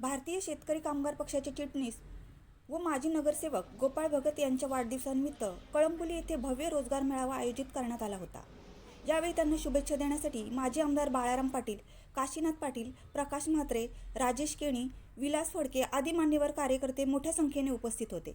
भारतीय शेतकरी कामगार पक्षाचे चिटणीस व माजी नगरसेवक गोपाळ भगत यांच्या वाढदिवसानिमित्त कळंबुली येथे भव्य रोजगार मेळावा आयोजित करण्यात आला होता. यावेळी त्यांना शुभेच्छा देण्यासाठी माजी आमदार बाळाराम पाटील काशीनाथ पाटील प्रकाश म्हात्रे राजेश केणी विलास फडके आदी मान्यवर कार्यकर्ते मोठ्या संख्येने उपस्थित होते.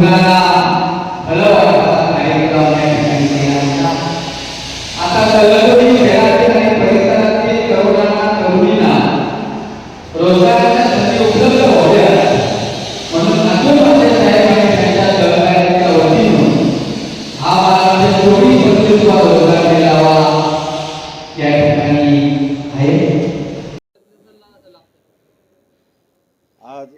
ज्याचा आज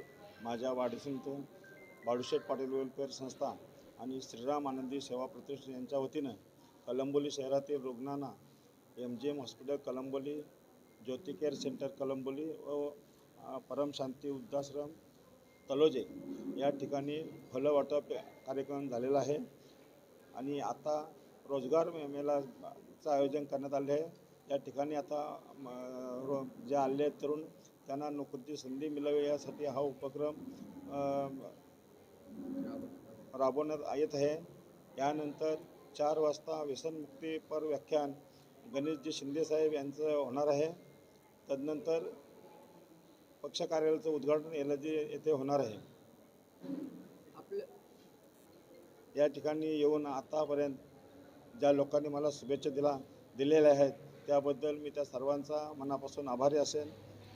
माझ्या वाढदिवसानिमित्त बाळूशेठ पाटील वेलफेअर संस्था आणि श्रीराम आनंदी सेवा प्रतिष्ठान यांच्या वतीनं कलंबोली शहरातील रुग्णांना M G M hospital Kalamboli Jyoti care centre Kalamboli व परमशांती वृद्धाश्रम तलोजे या ठिकाणी फलं वाटप कार्यक्रम झालेला आहे. आणि आता रोजगार मे- मेळाचं आयोजन करण्यात आले आहे. या ठिकाणी आता रो जे आले आहेत तरुण त्यांना नोकरीची संधी मिळावी यासाठी हा उपक्रम राबवण्यात येत आहे. यानंतर चार वाजता व्यसनमुक्तीपर व्याख्यान गणेशजी शिंदेसाहेब यांचं होणार आहे. तदनंतर पक्ष कार्यालयाचं उद्घाटन एल जे येथे होणार आहे. या ठिकाणी येऊन आतापर्यंत ज्या लोकांनी मला शुभेच्छा दिला दिलेल्या आहेत त्याबद्दल मी त्या सर्वांचा मनापासून आभारी असेल